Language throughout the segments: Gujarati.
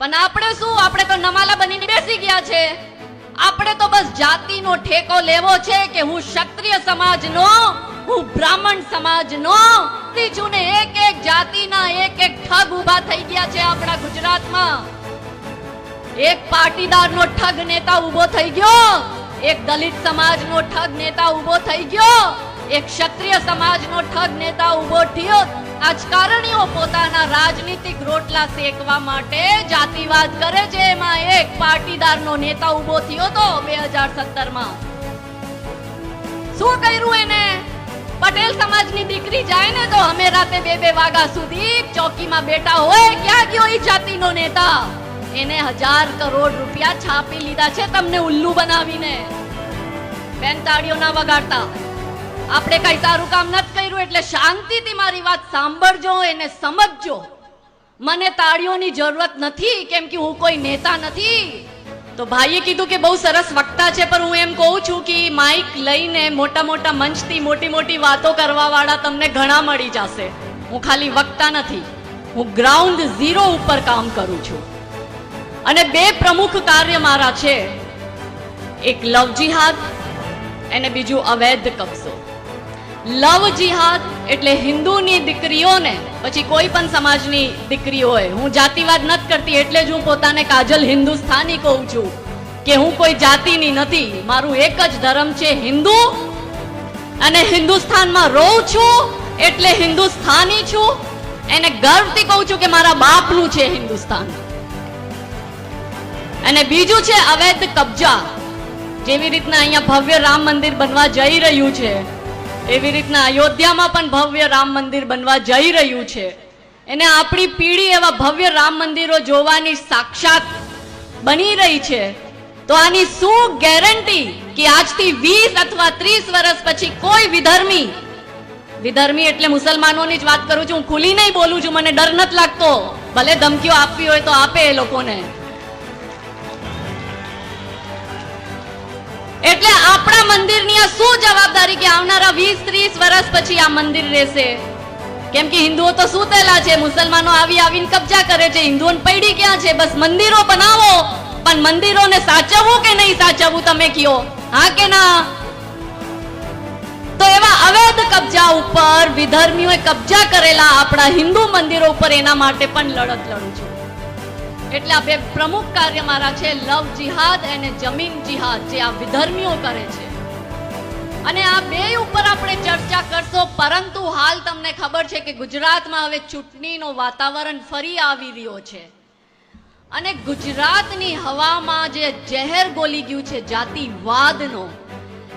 પણ આપણે શું? આપણે તો નમાલા બનીને બેસી ગયા છે. આપણે તો બસ જાતિનો ઠેકો લેવો છે કે હું ક્ષત્રિય સમાજનો, હું બ્રાહ્મણ સમાજનો. છું એક એક જાતિના એક એક ઠગ ઊભા થઈ ગયા છે આપણા ગુજરાતમાં. એક પાટીદારનો ઠગ નેતા ઊભો થઈ ગયો. એક દલિત સમાજનો ઠગ નેતા ઊભો થઈ ગયો. એક ક્ષત્રિય સમાજનો ઠગ નેતા ઊભો થયો. રાજકારણીઓ પોતાના રાજનીતિક રોટલા શેકવા માટે જાતિવાદ કરે છે. એમાં એક પાટીદારનો નેતા ઊભો થયો તો બે હજાર સત્તરમાં. શું કર્યું એને? પટેલ સમાજની દીકરી જાય ને તો અમે રાતે બે બે વાગ્યા સુધી ચોકીમાં બેઠા હોય, ક્યાં ગયો એ જાતિનો નેતા? એને હજાર કરોડ રૂપિયા છાપી લીધા છે તમને ઉલ્લુ બનાવીને. બેન તાળીઓ ના વગાડતા. આપણે કઈ સારું કામ નથી કર્યું એટલે શાંતિથી મારી વાત સાંભળજો, એને સમજજો. મને તાળીઓની જરૂરત નથી, કેમ કે હું કોઈ નેતા નથી. તો ભાઈએ કીધું કે બહુ સરસ વક્તા છે, પણ હું એમ કહું છું કે માઇક લઈને મોટા મોટા મંચથી મોટી મોટી વાતો કરવાવાળા તમને ઘણા મળી જશે. હું ખાલી વક્તા નથી, હું ગ્રાઉન્ડ ઝીરો ઉપર કામ કરું છું. અને બે પ્રમુખ કાર્ય મારા છે. એક લવ જિહાદ અને બીજું અવૈધ કબજો. લવ જિહાદ એટલે હિન્દુની દીકરીઓને, પછી કોઈ પણ સમાજની દીકરી હોય, હું જાતિવાદ નથી કરતી એટલે જ હું પોતાને કાજલ હિન્દુસ્તાની કહું છું કે હું કોઈ જાતિની નથી, મારું એક જ ધર્મ છે હિન્દુ અને હિન્દુસ્તાનમાં રહું છું એટલે હિન્દુસ્તાની છું. એને ગર્વથી કહું છું કે મારા બાપનું છે હિન્દુસ્તાન. અને બીજું છે અવૈધ કબજા. જેવી રીતના અહીંયા ભવ્ય રામ મંદિર બનવા જઈ રહ્યું છે. એવી રીતના અયોધ્યામાં પણ ભવ્ય રામ મંદિર બનવા જઈ રહ્યું છે. એને આપણી પીઢી એવા ભવ્ય રામ મંદિરો જોવાની સાક્ષાત બની રહી છે. તો આની શું ગેરંટી કે આજથી વીસ અથવા ત્રીસ વર્ષ પછી કોઈ વિધર્મી વિધર્મી એટલે મુસલમાનોની જ વાત કરું છું, હું ખુલી નહીં બોલું છું, મને ડર નથી લાગતો. ભલે ધમકીઓ આપવી હોય તો આપે એ લોકોને. એટલે આપણા મંદિરની આ શું જવાબદારી કે આવનારા વીસ, ત્રીસ વર્ષ પછી આ મંદિર રહેશે? કેમ કે હિન્દુઓ તો સૂતેલા છે, મુસલમાનો આવી આવીને કબજા કરે છે, હિન્દુઓને પૈડી ક્યાં છે? બસ મંદિરો બનાવો. પણ મંદિરોને સાચવવું કે નહીં સાચવવું તમે કયો? હા કે ના? તો એવા અવૈધ કબજા ઉપર વિધર્મીઓએ કબજા કરેલા આપણા હિન્દુ મંદિરો ઉપર એના માટે પણ લડત લડું છું. એટલે આ બે પ્રમુખ કાર્ય મારા છે, લવ જિહાદ અને જમીન જિહાદ, જે આ વિધર્મીઓ કરે છે. અને આ બે ઉપર આપણે ચર્ચા કરશો, પરંતુ હાલ તમને ખબર છે કે ગુજરાતમાં હવે ચૂંટણીનો વાતાવરણ ફરી આવી રહ્યો છે. અને ગુજરાતની હવામાં જે ઝેર બોલી ગયું છે જાતિવાદનો,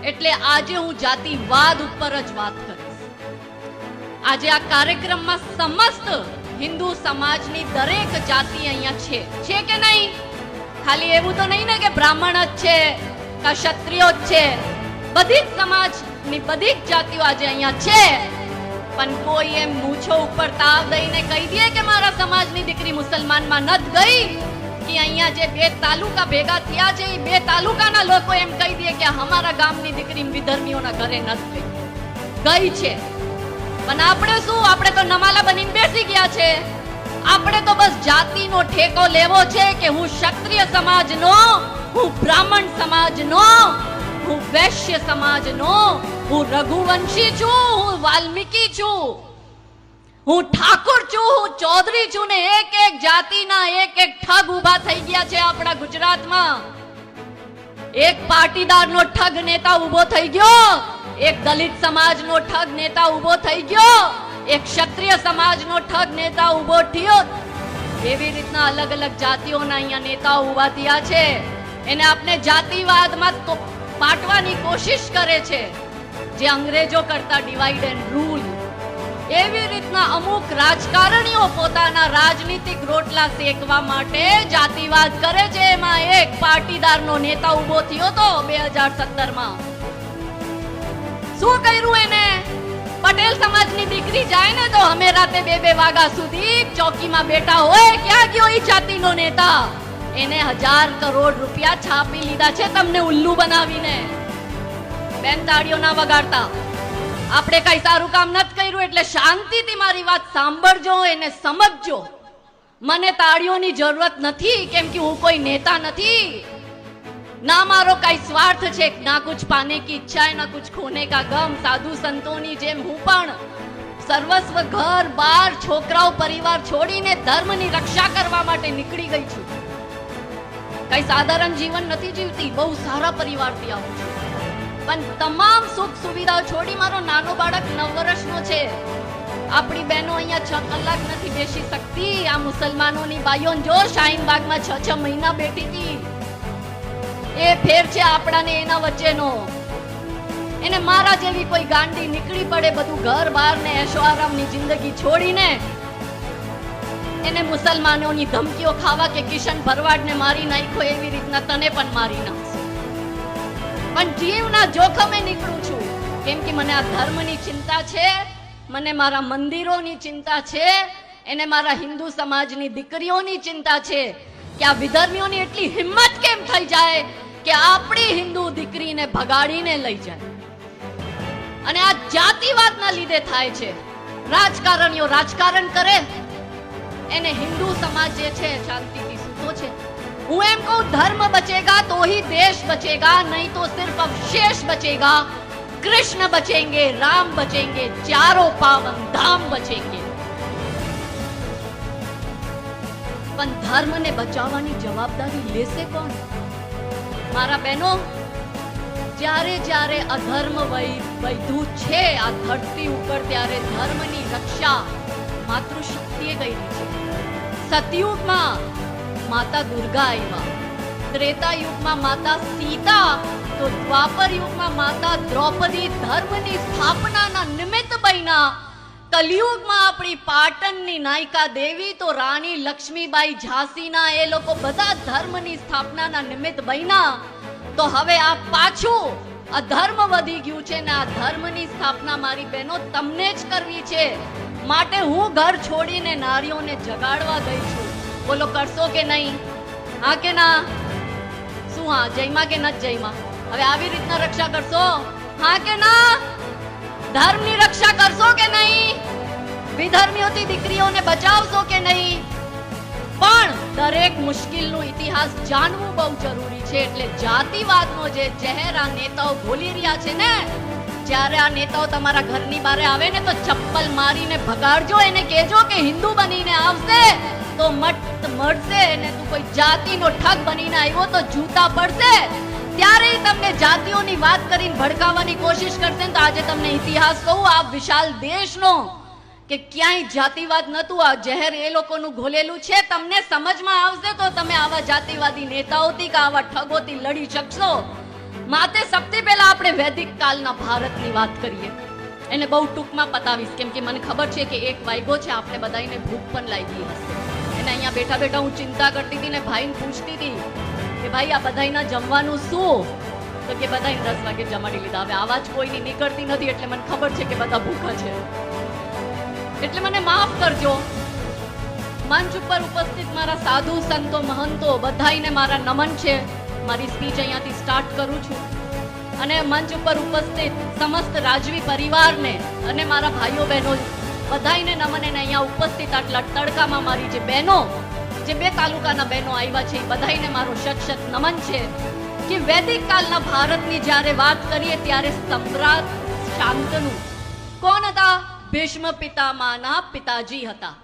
એટલે આજે હું જાતિવાદ ઉપર જ વાત કરીશ. આજે આ કાર્યક્રમમાં સમસ્ત હિન્દુ સમાજની દરેક જાતિ અહીંયા છે. છે કે નહીં? ખાલી એવું તો નહીં ને કે બ્રાહ્મણ જ છે, કે ક્ષત્રિયો જ છે. બધી જ સમાજની બધી જ જાતિઓ આજે અહીંયા છે. પણ કોઈ એમ મૂછો ઉપર તાવ દઈને કહી દે કે મારા સમાજની દીકરી મુસલમાનમાં નથી ગઈ? કે અહીંયા જે બે તાલુકા ભેગા થયા છે, એ બે તાલુકાના લોકો એમ કહી દે કે અમારા ગામની દીકરી વિધર્મીઓના ઘરે નથી ગઈ. ગઈ છે. પણ આપણે શું? આપણે તો નમાલા બનીને બેસી ગયા છે. આપણે તો બસ જાતિનો ઠેકો લેવો છે કે હું ક્ષત્રિય સમાજનો, હું બ્રાહ્મણ સમાજનો, હું વૈશ્ય સમાજનો, હું રઘુવંશી છું, હું વાલ્મીકી છું. હું ઠાકોર છું, હું ચૌધરી છું ને એક એક જાતિના એક એક ઠગ ઊભા થઈ ગયા છે આપણા ગુજરાતમાં. એક પાટીદારનો ઠગ નેતા ઊભો થઈ ગયો. એક દલિત સમાજનો ઠગ નેતા ઊભો થઈ ગયો. એક ક્ષત્રિય સમાજનો ઠગ નેતા ઊભો થયો. એવી રીતના અલગ અલગ જાતિઓના અહીંયા નેતાઓ ઊભા થયા છે. એને આપણે જાતિવાદમાં પાટવાની કોશિશ કરે છે. જે અંગ્રેજો કરતા ડિવાઈડ એન્ડ રૂલ એવી રીતના અમુક રાજકારણીઓ પોતાના રાજનીતિક રોટલા શેકવા માટે જાતિવાદ કરે છે. એમાં એક પાટીદારનો નેતા ઊભો થયો તો બે હજાર સત્તરમાં. શું કર્યું એને? પટેલ સમાજની દીકરી જાય ને તો અમે રાતે બે બે વાગ્યા સુધી ચોકીમાં બેઠા હોય, ક્યાં ગયો એ જાતિનો નેતા? એને હજાર કરોડ રૂપિયા છાપી લીધા છે તમને ઉલ્લુ બનાવીને. બેન, તાળીઓ ના વગાડતા. આપણે કઈ સારું કામ નથી કર્યું એટલે શાંતિથી મારી વાત સાંભળજો, એને સમજજો. મને તાળીઓની જરૂરત નથી, કેમ કે હું કોઈ નેતા નથી. ના મારો કઈ સ્વાર્થ છે, ના કુછ પાને કી ઈચ્છા, ના કુછ ખોને કા ગમ. સાધુ સંતોની જેમ હું પણ સર્વસ્વ ઘર, બાર, છોકરાઓ, પરિવાર છોડીને ધર્મની રક્ષા કરવા માટે નીકળી ગઈ છું. કઈ સાધારણ જીવન નથી જીવતી, બહુ સારા પરિવારથી આવું છું. પણ તમામ સુખ સુવિધાઓ છોડી મારો નાનો બાળક નવ વર્ષનો છે. આપણી બહેનો અહીંયા છ કલાક નથી બેસી શકતી. આ મુસલમાનોની બાઈઓ જો શાહીન બાગમાં છ છ મહિના બેઠી હતી. એ ફેર છે આપણાને એના વચ્ચેનો. એને મારા જેવી કોઈ ગાંડી નીકળી પડે બધું ઘર બહાર ને એશો જિંદગી છોડીને, એને મુસલમાનોની ધમકીઓ ખાવા કે કિશન ભરવાડને મારી નાખો એવી રીતના તને પણ મારી નાખશે. પણ જીવના જોખમે નીકળું છું. કેમ કે મને આ ધર્મની ચિંતા છે, મને મારા મંદિરોની ચિંતા છે, એને મારા હિન્દુ સમાજની દીકરીઓની ચિંતા છે કે આ વિધર્મીઓની એટલી હિંમત કેમ થઈ જાય? કે આપણી હિન્દુ દીકરીને ભગાડીને લઈ જાય. અને આ જાતિવાદના લીધે થાય છે. રાજકારણીઓ રાજકારણ કરે. એને હિન્દુ સમાજ જે છે, શાંતિથી સૂતો છે. હું એમ કહું, ધર્મ બચેગા તો ही દેશ બચેગા, નહીં તો સિર્ફ અવશેષ બચેગા. કૃષ્ણ બચેંગે, રામ બચેંગે, ચારો પાવન ધામ બચેંગે. પણ ધર્મને બચાવવાની જવાબદારી લેશે કોણ? મારા બહેનો, જ્યારે જ્યારે અધર્મ વૈધું છે, આ ધરતી ઉપર ત્યારે ધર્મની રક્ષા માતૃશક્તિએ કરી છે. સતયુગમાં માતા દુર્ગા આવ્યા ત્રેતા યુગમાં માતા સીતા, તો દ્વાપર યુગમાં માતા દ્રૌપદી ધર્મની સ્થાપનાના નિમિત્ત બન્યા કલયુગમાં આપણી પાટણની નાયિકા દેવી તો રાણી લક્ષ્મીબાઈ ઝાંસીના એ લોકો બધા ધર્મની સ્થાપનાના નિમિત્ત બન્યા. તો હવે આ પાછું, આ ધર્મ વધી ગયું છે ને આ ધર્મની સ્થાપના મારી બહેનો તમને જ કરવી છે. માટે હું ઘર છોડીને નારીઓને જગાડવા ગઈ છું. બોલો, કરશો કે નહીં? હા કે ના? શું હા? જયમાં કે ન જયમાં? હવે આવી રીતના રક્ષા કરશો? હા કે ના? ધર્મની રક્ષા કરશો કે નહીં? વિધર્મીઓથી દીકરીઓને બચાવશો કે નહીં? પણ દરેક મુશ્કેલનો ઇતિહાસ જાણવું બહુ જરૂરી છે, એટલે જાતિવાદનો જે ચહેર આ નેતાઓ ભૂલી રહ્યા છે ને, જ્યારે આ નેતાઓ તમારા ઘરની બહાર આવે ને તો ચપ્પલ મારીને ભગાડજો, એને કહેજો કે હિન્દુ બનીને આવશે, તો મટ મળશે ને તું કોઈ જાતિનો ઠગ બનીને આવ્યો તો જૂતા પડશે. ત્યારે તમને જાતિઓની વાત કરીને ભડકાવવાની કોશિશ કરશે તો આજે તમને ઇતિહાસ કહું, આ વિશાલ દેશનો કે ક્યાંય જાતિવાદ નતું આ જહેર એ લોકોનું ઘોલેલું છે. તમને સમજમાં આવશે તો તમે આવા જાતિવાદી નેતાઓથી કે આવા ઠગોથી લડી શકશો. માતે સૌથી પહેલા આપણે વૈદિક કાલના ભારતની વાત કરીએ. એને બહુ ટૂંકમાં પતાવીશ, કેમ કે મને ખબર છે કે એક વાગ્યો છે, આપણે બધાને ભૂખ પણ લાગી હશે. એને અહીંયા બેઠા બેઠા હું ચિંતા કરતી હતી ને ભાઈને પૂછતી હતી કે ભાઈ, આ બધાયના જમવાનું શું? તો કે બધાય દસ વાગે જમાડી લીધા. હવે આવાજ કોઈની નીકળતી નથી એટલે મને ખબર છે કે બધા ભૂખા છે. એટલે મને માફ કરજો. મંચ ઉપર ઉપસ્થિત મારા સાધુ, સંતો, મહંતો, બધાયને મારા નમન છે. મારી સ્પીચ અહીંયાથી સ્ટાર્ટ કરું છું. અને મંચ ઉપર ઉપસ્થિત સમસ્ત રાજવી પરિવારને અને મારા ભાઈઓ બહેનો બધાઈને નમન અહીંયા ઉપસ્થિત આટલા તડકામાં મારી જે બહેનો જે બે તાલુકાના બહેનો આવ્યા છે, એ બધાયને મારું શત નમન છે કે વૈદિક કાલના ભારતની જ્યારે વાત કરીએ ત્યારે સમ્રાટ શાંતનુ. કોણ હતા? ભીષ્મ પિતામાના પિતાજી હતા.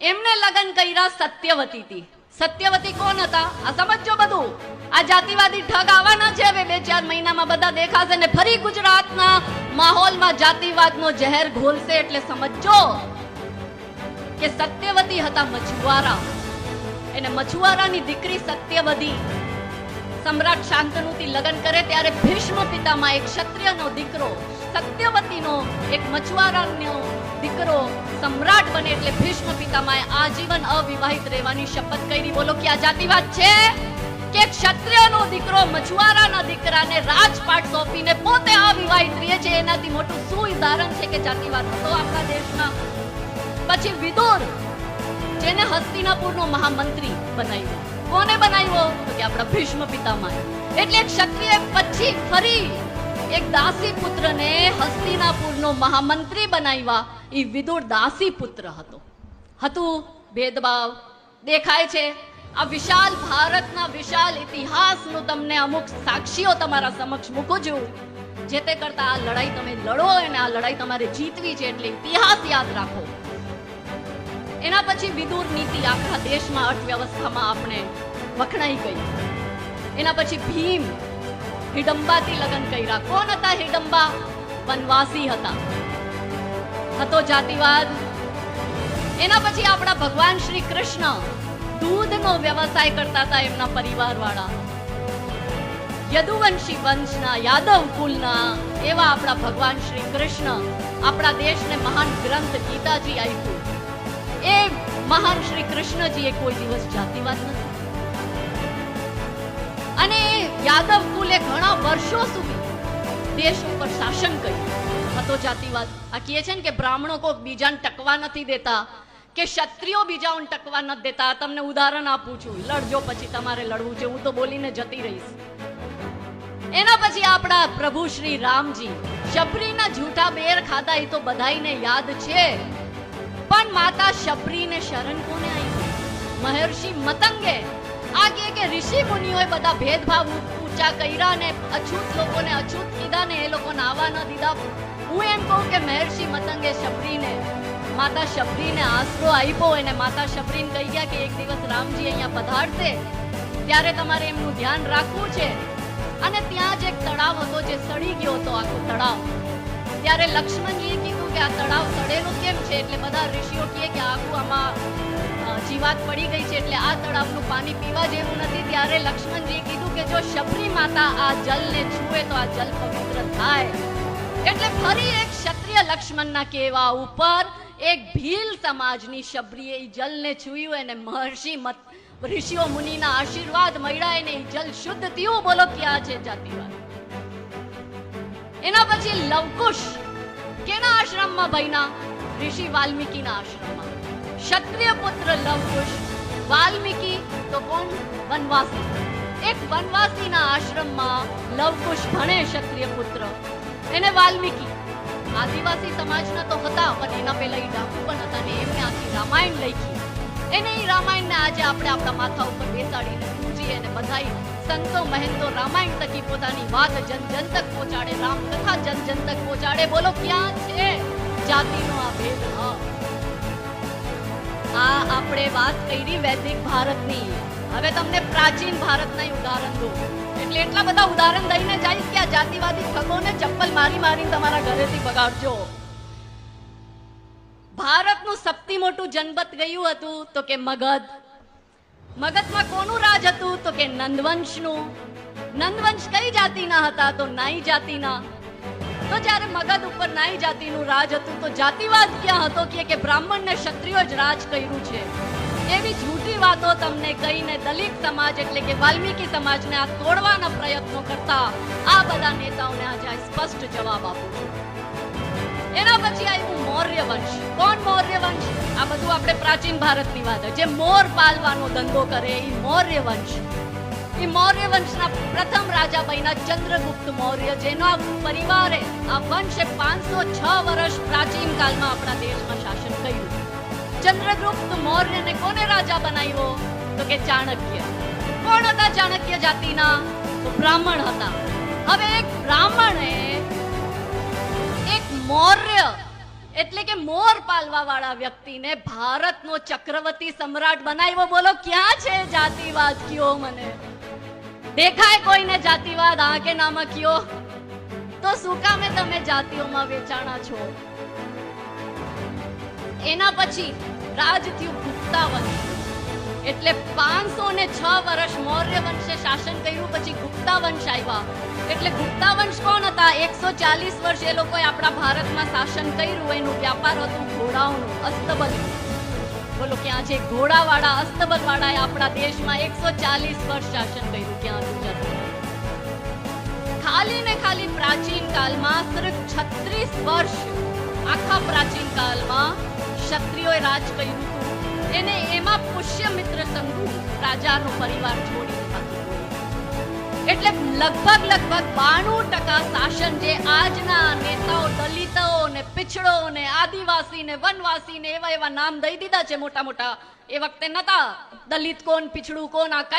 એમને લગ્ન કર્યા સત્યવતીથી સત્યવતી કોણ હતા? આ સમજો બધું. આ જાતિવાદી ઠગ આવવાના છે હવે બે ચાર મહિનામાં બધા દેખાશે ને ફરી ગુજરાતના માહોલમાં જાતિવાદનો ઝેર ઘોલશે એટલે સમજો કે સત્યવતી હતા મછુઆરા એને મછુઆરાની દીકરી સત્યવતી સમ્રાટ શાંતનુથી લગ્ન કરે ત્યારે ભીષ્મ પિતામાં એક ક્ષત્રિયનો દીકરો સત્યવતીનો એક મછુઆરાનો દીકરો સમ્રાટ બને એટલે ભીષ્મ પિતામાં આજીવન અવિવાહિત રહેવાની શપથ કરી. બોલો કે આ જાતિવાદ છે? કે ક્ષત્રિયનો દીકરો મછુઆરાના દીકરાને રાજપાટ સોંપીને પોતે અવિવાહિત રહે છે? એનાથી મોટું શું ઉદાહરણ છે કે જાતિવાદ હતો આપણા દેશમાં? પછી વિદુર જેને હસ્તિનાપુરનો મહામંત્રી બનાવ્યો. કોને બનાવ્યો? તો કે આપણા ભીષ્મ પિતામહ એટલે ક્ષત્રિય પછી ફરી એક દાસી પુત્રને હસ્તિનાપુરનો મહામંત્રી બનાવ્યા. એ વિદુર દાસી પુત્ર હતો. હતું ભેદભાવ. દેખાય છે. આ વિશાલ ભારતના વિશાલ ઇતિહાસનું તમને અમુક સાક્ષીઓ તમારા સમક્ષ મૂકું છું. જે તે કરતા આ લડાઈ તમે લડો અને આ લડાઈ તમારે જીતવી છે એટલે ઇતિહાસ યાદ રાખો. એના પછી વિદુર નીતિ આખા દેશમાં અર્થવ્યવસ્થામાં આપણે વખણાઈ ગઈ. એના પછી ભીમ હિડમ્બાથી લગ્ન કર્યા. કોણ હતા હિડંબા? વનવાસી હતા. હતો જાતિવાદ. એના પછી આપણા ભગવાન શ્રી કૃષ્ણ દૂધનો વ્યવસાય કરતા હતા એમના પરિવારવાળા. યદુવંશી વંશના, યાદવ કુલના, એવા આપણા ભગવાન શ્રી કૃષ્ણ આપણા દેશને મહાન ગ્રંથ ગીતાજી આપ્યું. એ મહાન શ્રી કૃષ્ણજીએ કોઈ દિવસ જાતિવાદ નથી. અને યાદવ કુલે ઘણા વર્ષો સુધી દેશ ઉપર શાસન કર્યું. હતો જાતિવાદ. આ કહે છે ને કે બ્રાહ્મણો કોક બીજાને ટકવા નથી દેતા, કે ક્ષત્રિયો બીજાઓને ટકવા નથી દેતા. તમને ઉદાહરણ આપું છું. લડજો પછી તમારે લડવું છે. હું તો બોલીને જતી રહીશ. એના પછી આપણા પ્રભુ શ્રી રામજી શબરીના જૂઠા બેર ખાધા. એ તો બધાયને યાદ છે. પણ માતા શબરીને શરણ કોને આવી મહર્ષિ મતંગે આ કહે કે ઋષિ મુનિઓએ બધા ભેદભાવ ઊંચા કર્યા ને અછૂત લોકોને અછૂત કીધા ને એ લોકોને આવવા ન દીધા. હું એમ કહું કે મહર્ષિ મતંગે શબરીને, માતા શબરીને આશરો આપ્યો અને માતા શબરીને કહી ગયા કે એક દિવસ રામજી અહીંયા પધારશે. ત્યારે તમારે એમનું ધ્યાન રાખવું છે. અને ત્યાં જ એક તળાવ હતો જે સડી ગયો હતો, આખો તળાવ. ત્યારે લક્ષ્મણજીએ કીધું કે આ તળાવ તળેલું કેમ છે? એટલે બધા ઋષિઓ કહે કે આખું આમાં જીવાત પડી ગઈ છે. એટલે આ તળાવનું પાણી પીવા જેવું નથી. ત્યારે લક્ષ્મણજીએ કીધું કે જો શબરી માતા આ જલને છૂએ તો આ જલ પવિત્ર થાય. એટલે ફરી એક ક્ષત્રિય લક્ષ્મણના કહેવા ઉપર એક ભીલ સમાજની શબરીએ એ જલને છૂયું. અને મહર્ષિ ઋષિઓ મુનિના આશીર્વાદ મળ્યા. એને જલ શુદ્ધ થયું. બોલો, ક્યાં છે જાતિવાદ? એના પછી લવકુશ કેના આશ્રમમાં બન્યા? ઋષિ વાલ્મીકીના આશ્રમમાં. ક્ષત્રિય પુત્ર લવકુશ વાલ્મીકી તો કોણ? વનવાસી. એક વનવાસીના આશ્રમમાં લવકુશ ભણે ક્ષત્રિય પુત્ર. એને વાલ્મીકી, આદિવાસી સમાજના તો હતા, પણ એના પહેલા એ ડાકુ પણ હતા ને એમને આખી રામાયણ લખી. એને એ રામાયણને આજે આપણે આપણા માથા ઉપર બેસાડીને પૂજીએ અને બધાય સંતો મહેંતો રામાયણ તકી પોતાની વાત જન જન તક પહોંચાડે રામ કથા જન જન તક પહોંચાડે. બોલો, ક્યાં છે? જાતિનો આ ભેદભાવ આ આપણે વાત કરી વૈદિક ભારતની. હવે તમને પ્રાચીન ભારતના ઉદાહરણ દો એટલે એટલા બધા ઉદાહરણ દઈને જઈશ કે આ જાતિવાદી ઠગોને ચપ્પલ મારી મારીને તમારા ઘરેથી બગાડજો. ભારતનું સૌથી મોટું જનપદ ગયું હતું? તો કે મગધ. મગધમાં કોનું રાજ હતું? તો કે નંદવંશનું. નંદવંશ કઈ જાતિના હતા? તો નાઈ જાતિના. તો જ્યારે મગધ ઉપર નાઈ જાતિનું રાજ હતું, તો જાતિવાદ ક્યાં હતો? કે કે બ્રાહ્મણને ક્ષત્રિયો જ રાજ કર્યું છે. એવી જૂઠી વાતો તમને કહીને દલિત સમાજ એટલે કે વાલ્મીકી સમાજને આ તોડવાના પ્રયત્નો કરતા આ બધા નેતાઓને આજે સ્પષ્ટ જવાબ આપું છું. એના પછી આવ્યું મૌર્ય વંશ કોણ મૌર્ય વંશ આ બધું આપણે પ્રાચીન ભારતની વાત જે મોર પાલવાનો ધંધો કરે એ મૌર્ય વંશ એ મૌર્ય વંશના પ્રથમ રાજા બન્યા ચંદ્રગુપ્ત મૌર્ય, જેનો પરિવારે આ વંશે પાંચસો છ વર્ષ પ્રાચીન કાળમાં આપણા દેશમાં શાસન કર્યું. ચંદ્રગુપ્ત મૌર્યને કોને રાજા બનાવ્યો? તો કે ચાણક્ય. કોણ હતા ચાણક્ય જાતિના? તો બ્રાહ્મણ હતા. હવે એક બ્રાહ્મણે મૌર્ય. એટલે કે મોર પાલવા વાળા વ્યક્તિને ભારતનો ચક્રવર્તી સમ્રાટ બનાવ્યો. બોલો, ક્યાં છે જાતિવાદ? કયો મને? દેખાય કોઈને જાતિવાદ? આ કે નામાં કયો? તો શું કામે તમે જાતિઓમાં વેચાણા છો? એના પછી રાજ થયું ગુપ્તા વંશ એટલે પાંચસો ને છ વર્ષ મૌર્ય વંશે શાસન કર્યું, પછી ગુપ્તા વંશ આવ્યા. એટલે ગુપ્તા વંશ કોણ હતા? એકસો ચાલીસ વર્ષ એ લોકોએ આપણા ભારતમાં શાસન કર્યું, એનું વ્યાપાર હતું ઘોડાઓનું, અસ્તબલ. બોલો, ક્યાં છે? ઘોડાવાળા અસ્તબલ વાળાએ આપણા દેશમાં એકસો ચાલીસ વર્ષ શાસન કર્યું, ક્યાં હતું? ખાલી ને ખાલી પ્રાચીન કાળમાં સિર્ફ છત્રીસ વર્ષ, આખા પ્રાચીન કાળમાં ક્ષત્રિયોએ રાજ કર્યું હતું. એને એમાં પુષ્યમિત્ર સંઘુ, રાજાનો પરિવાર છોડી કોઈ. એટલે લગભગ લગભગ બાણું ટકા શાસન જે આજના નેતાઓ દલિતો ને પિછડો ને આદિવાસી ને વનવાસી ને એવા એવા નામ દઈ દીધા છે મોટા મોટા. એ વખતે નતા. દલિત કોણ, પીછડું કોણ, આ કઈ